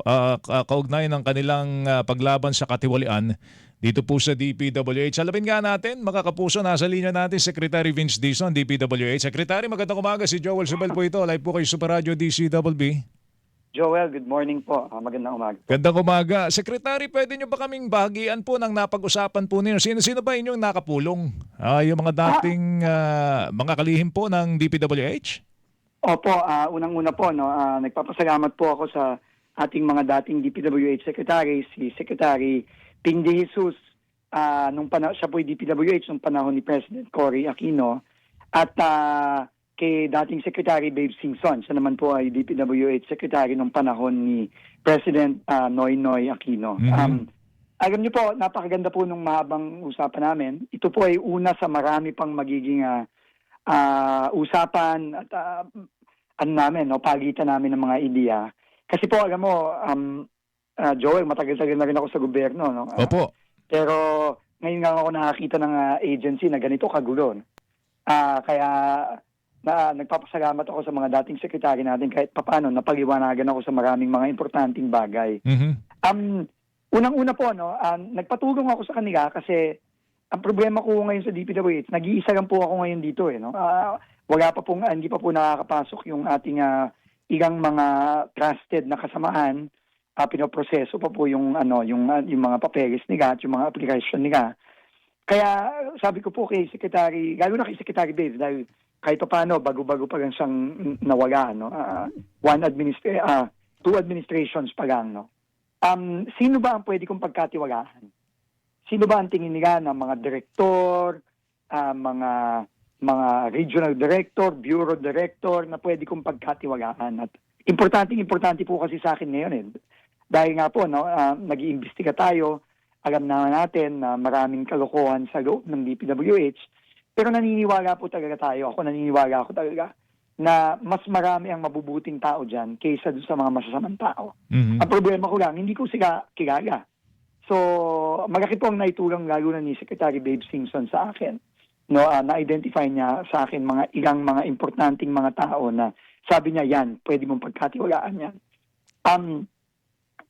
uh, ka- kaugnay ng kanilang uh, paglaban sa katiwalian dito po sa DPWH. Alamin nga natin, mga kapuso, nasa linya natin Secretary Vince Dizon, DPWH. Secretary, magandang umaga. Si Joel Subel po ito. Live po kay Super Radio DCWB. Joel, good morning po. Ah, magandang umaga. Gandang umaga. Secretary, pwede nyo ba kaming bahagian po ng napag-usapan po ninyo? Sino-sino ba inyong nakapulong? Ah, yung mga dating ah, mga kalihim po ng DPWH? Opo, ah, unang-una po, no, ah, nagpapasalamat po ako sa ating mga dating DPWH Secretary, si Secretary Ping De Jesus, ah, nung pana- siya po DPWH nung panahon ni President Cory Aquino, at ah, kay dating Secretary Babe Singson, siya naman po ay DPWH Secretary nung panahon ni President ah, Noy Noy Aquino. Mhm. Um, alam niyo po, napakaganda po nung mahabang usapan namin. Ito po ay una sa marami pang magiging ah, ah, usapan at ah, ano namin, no, pagitan namin ng mga ideya. Kasi po, alam mo, um, ah, Joel, matagal-tagal na rin ako sa gobyerno. No? Ah, Opo. pero ngayon nga ako nakakita ng ah, agency na ganito kagulo. Ah, kaya na nagpapasalamat ako sa mga dating sekretary natin kahit papano napaliwanagan ako sa maraming mga importanteng bagay. Mhm. Um, unang-una po, no, um, nagpatulong ako sa kanila kasi ang problema ko ngayon sa DPWH, nag-iisa lang po ako ngayon dito eh, no. Ah, wala pa pong hindi pa po nakakapasok yung ating ah, ilang mga trusted na kasamahan. Ah, pinoproseso pa po yung ano, yung ah, yung mga papeles nila at yung mga application nila. Kaya sabi ko po kay Secretary, lalo na kay Secretary Babe, dahil kahit pa paano, bago-bago pa lang siyang nawala, no? Ah, one administra ah, two administrations pa lang, no? Um, sino ba ang pwede kong pagkatiwalaan? Sino ba ang tingin nila ng mga direktor, ah, mga mga regional director, bureau director na pwede kong pagkatiwalaan? At importante importante po kasi sa akin ngayon eh. Dahil nga po, no, ah, nag-iimbestiga tayo, alam na natin na maraming kalokohan sa loob ng DPWH, pero naniniwala po talaga tayo, ako naniniwala ako talaga, na mas marami ang mabubuting tao dyan kaysa doon sa mga masasamang tao. Mhm. Ang problema ko lang, hindi ko sila kilala. So, malaki po ang naitulong lalo na ni Secretary Babe Singson sa akin. No, ah, na-identify niya sa akin mga ilang mga importanteng mga tao na sabi niya, yan, pwede mong pagkatiwalaan yan. Um,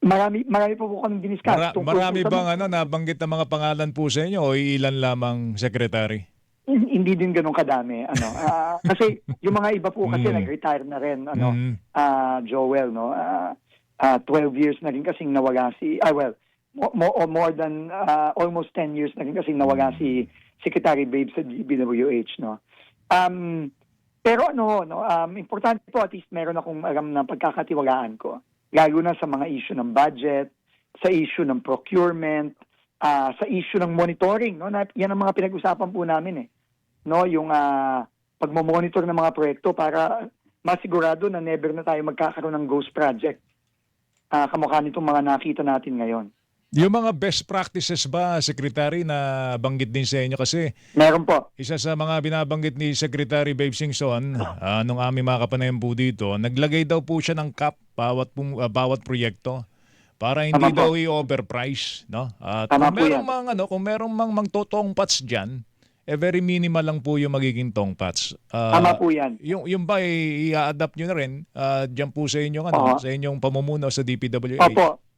marami, marami po po kami diniscuss. Mara- marami bang ano, nabanggit na mga pangalan po sa inyo o ilan lamang, Secretary? Hindi din ganun kadami. Ano, Ah, kasi yung mga iba po kasi Mm. nag-retire na rin. Ano, Mhm. ah Joel, no? Ah, ah, 12 years na rin kasing nawala si, ah well, mo- mo- or more than ah, almost 10 years na rin kasing nawala si Secretary Babe sa DBWH, no? Um, pero ano, no, um, importante po at least meron akong alam na pagkakatiwalaan ko. Lalo na sa mga issue ng budget, sa issue ng procurement, ah, sa issue ng monitoring, no? Na, yan ang mga pinag-usapan po namin eh. No, yung ah, pagmo-monitor ng mga proyekto para masigurado na never na tayo magkakaroon ng ghost project. Ah, kamukha nitong mga nakita natin ngayon. Yung mga best practices ba, Secretary, na banggit din sa inyo? Kasi Meron po. isa sa mga binabanggit ni Secretary Babe Singson, ah, nung aming mga kapanayan po dito, naglagay daw po siya ng cap bawat, pum- ah, bawat proyekto para hindi Tama po. daw i-overprice. No? At Tama kung po merong yan. mang, ano, kung merong mang, mang totong pats dyan, eh very minimal lang po yung magiging tong pats. Ah, Tama po yan. Yung, yung ba, i- i-adapt nyo na rin ah, dyan po sa inyong, ano, Oo. sa inyong pamumuno sa DPWH? Opo.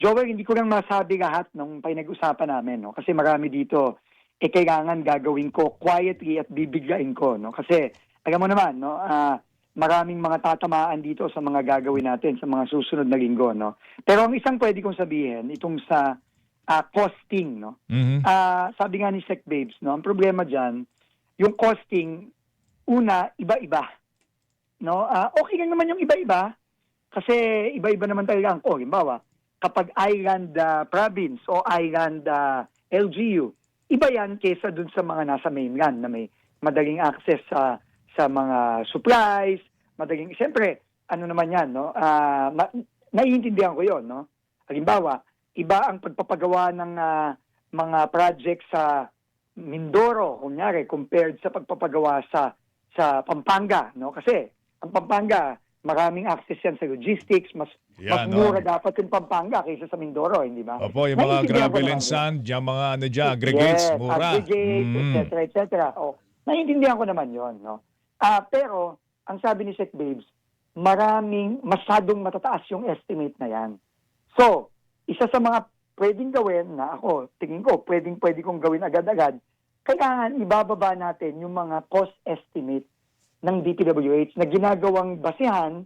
Joel, hindi ko lang masabi lahat nung pinag-usapan namin. No? Kasi marami dito, eh kailangan gagawin ko quietly at bibiglain ko. No? Kasi, alam mo naman, no? ah, maraming mga tatamaan dito sa mga gagawin natin sa mga susunod na linggo. No? Pero ang isang pwede kong sabihin, itong sa ah, costing, no? Mhm. Ah, sabi nga ni Sec Babes, no, ang problema diyan, yung costing una iba-iba. No? Ah, okay lang naman yung iba-iba kasi iba-iba naman talaga ang oh, halimbawa, kapag island ah, province o island ah, LGU, iba yan kaysa dun sa mga nasa mainland na may madaling access sa sa mga supplies, madaling siyempre ano naman yan, no? Ah, ma- naiintindihan ko 'yon, no? Halimbawa, iba ang pagpapagawa ng ah, mga project sa Mindoro, kunyari, compared sa pagpapagawa sa sa Pampanga, no? Kasi ang Pampanga, maraming access yan sa logistics, mas mas Yan, no? mura dapat yung Pampanga kaysa sa Mindoro, hindi ba? Opo, yung mga gravel and sand, yung mga ano dyan, aggregates, yes, mura. aggregates, Mm. et cetera, et cetera. Oh, naiintindihan ko naman yon, no? Ah, pero ang sabi ni Sec Babes, maraming masyadong matataas yung estimate na yan. So, isa sa mga pwedeng gawin na ako, tingin ko, pwedeng pwede kong gawin agad-agad, kailangan ibababa natin yung mga cost estimate ng DPWH na ginagawang basihan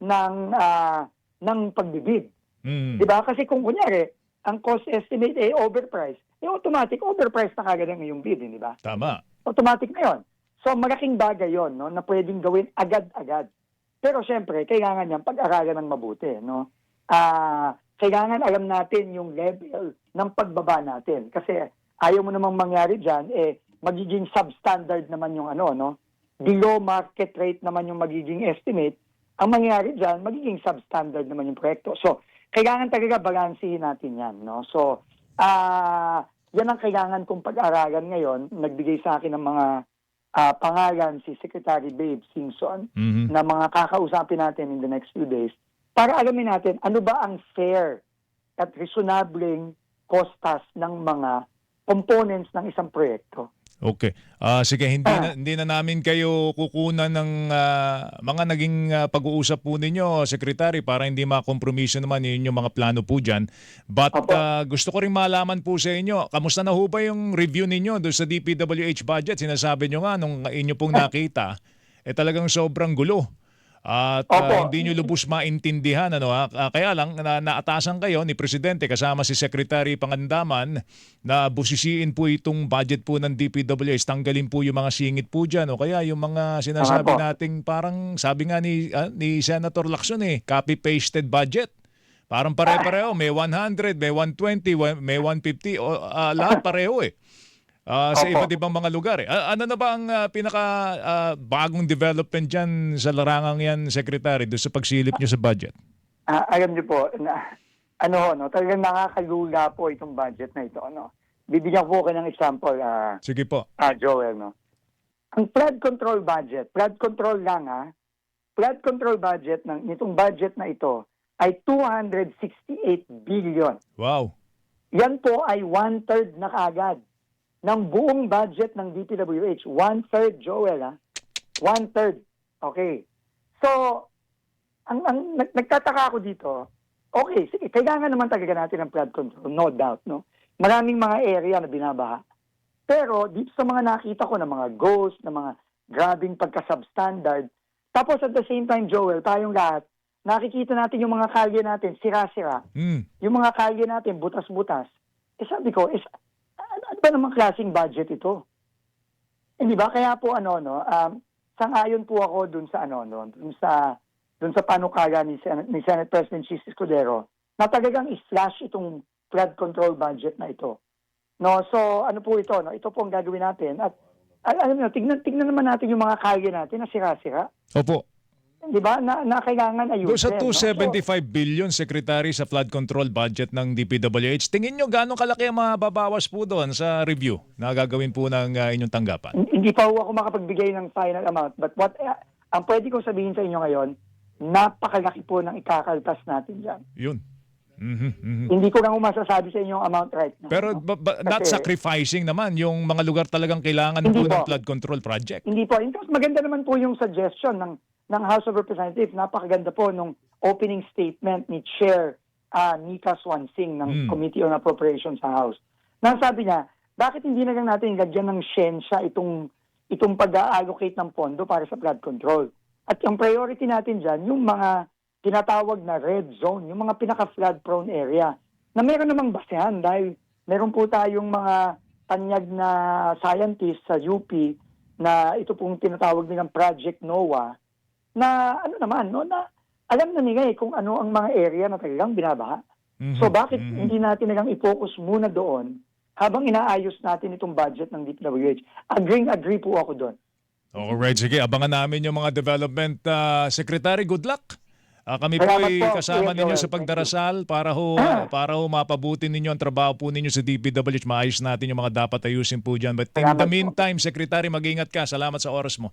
ng ah, ng pagbibid. Mm. Di ba? Kasi kung kunyari, ang cost estimate ay overpriced, eh automatic overpriced na kagad ang iyong bid, eh, di ba? Tama. Automatic na yon. So malaking bagay yon no, na pwedeng gawin agad-agad. Pero syempre, kailangan yan pag-aralan ng mabuti. No? Ah, kailangan alam natin yung level ng pagbaba natin. Kasi ayaw mo namang mangyari dyan, eh, magiging substandard naman yung ano, no? Below market rate naman yung magiging estimate. Ang mangyari dyan, magiging substandard naman yung proyekto. So, kailangan talaga balansehin natin yan, no? So, ah, yan ang kailangan kong pag-aralan ngayon. Nagbigay sa akin ng mga ah, pangalan si Secretary Babe Simpson Mhm. na mga kakausapin natin in the next few days para alamin natin ano ba ang fair at reasonabling costas ng mga components ng isang proyekto. Okay. Ah, sige, hindi na, hindi na namin kayo kukunan ng ah, mga naging ah, pag-uusap po ninyo, Secretary, para hindi makompromiso naman yun yung mga plano po dyan. But Opo. ah, gusto ko rin malaman po sa inyo, kamusta na ho ba yung review ninyo doon sa DPWH budget? Sinasabi nyo nga nung inyo pong nakita, eh talagang sobrang gulo. At Opo. hindi nyo lubos maintindihan. Ano, ha? Ah, kaya lang, na, naatasan kayo ni Presidente kasama si Secretary Pangandaman na busisiin po itong budget po ng DPWH. Tanggalin po yung mga singit po dyan. O kaya yung mga sinasabi nating parang sabi nga ni, ah, ni Senator Lacson eh, copy-pasted budget. Parang pare-pareho. May 100, may 120, wa- may 150. O, ah, lahat pareho eh. Ah, sa Opo. iba't ibang mga lugar eh. Ah, ano na ba ang ah, pinaka ah, bagong development dyan sa larangang yan, Secretary, doon sa pagsilip nyo sa budget? Ah, alam niyo po, na, ano ho, no, talagang nakakalula po itong budget na ito. No? Bibigyan ko kayo ng example, ah, Sige po. ah, Joel. No? Ang flood control budget, flood control lang ha, flood control budget ng itong budget na ito ay 268 billion. Wow. Yan po ay one-third na kaagad ng buong budget ng DPWH. One-third, Joel, ha? One-third. Okay. So, ang, ang nag- nagtataka ako dito, okay, sige, kailangan naman talaga natin ng flood control, no doubt, no? Maraming mga area na binabaha. Pero dito sa mga nakita ko na mga ghost, na mga grabing pagka-substandard, tapos at the same time, Joel, tayong lahat, nakikita natin yung mga kalye natin, sira-sira Mm. yung mga kalye natin, butas-butas. Eh sabi ko, is, ano ba namang klaseng budget ito? Hindi ba? Kaya po ano, no, um, sangayon po ako dun sa ano, no, dun sa, dun sa panukala ni, Sen- ni Senate President Chis Escudero na talagang i-slash itong flood control budget na ito. No, so ano po ito, no? Ito po ang gagawin natin at al- alam niyo, tignan tignan naman natin yung mga kalye natin na sira-sira. Opo. 'Di ba? Na, na kailangan ayusin. Doon sa no? So, 275 billion, Secretary, sa flood control budget ng DPWH, tingin nyo gano'ng kalaki ang mababawas po doon sa review na gagawin po ng ah, inyong tanggapan? Hindi pa ho ako makapagbigay ng final amount. But what eh, ang pwede kong sabihin sa inyo ngayon, napakalaki po ng ikakaltas natin dyan. Yun. Mhm, mhm. Hindi ko lang masasabi sa inyo ang amount right now. Pero no? ba- ba- not Kasi- sacrificing naman yung mga lugar talagang kailangan Hindi po ng po. flood control project. Hindi po. In fact, maganda naman po yung suggestion ng ng House of Representatives. Napakaganda po nung opening statement ni Chair ah, Nika Swansing ng Mm. Committee on Appropriations sa House. Nang sabi niya, bakit hindi na lang natin lagyan ng siyensya itong itong pag-allocate ng pondo para sa flood control? At ang priority natin dyan, yung mga tinatawag na red zone, yung mga pinaka-flood prone area, na meron namang basehan dahil meron po tayong mga tanyag na scientists sa UP na ito pong tinatawag nilang Project NOAA na ano naman, no, na alam na nila eh kung ano ang mga area na talagang binabaha. Mhm, So bakit mhm. hindi natin nalang i-focus muna doon habang inaayos natin itong budget ng DPWH? Agreeing-agree po ako doon. Alright, sige. Abangan namin yung mga development. ah, Secretary, good luck. Ah, kami po ay kasama ninyo sa pagdarasal para ho, para ho mapabuti ninyo ang trabaho po ninyo sa DPWH. Maayos natin yung mga dapat ayusin po dyan. But in Salamat the po. meantime, Secretary, mag-ingat ka. Salamat sa oras mo.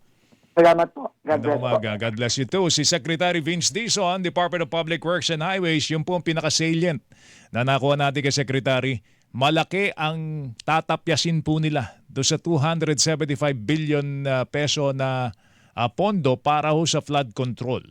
Salamat po. God Magandang umaga. God bless you too. Si Secretary Vince Dizon, Department of Public Works and Highways, yung po ang pinaka-salient na nakuha natin kay Secretary. Malaki ang tatapyasin po nila do sa 275 billion uh, peso na uh, pondo para ho sa flood control.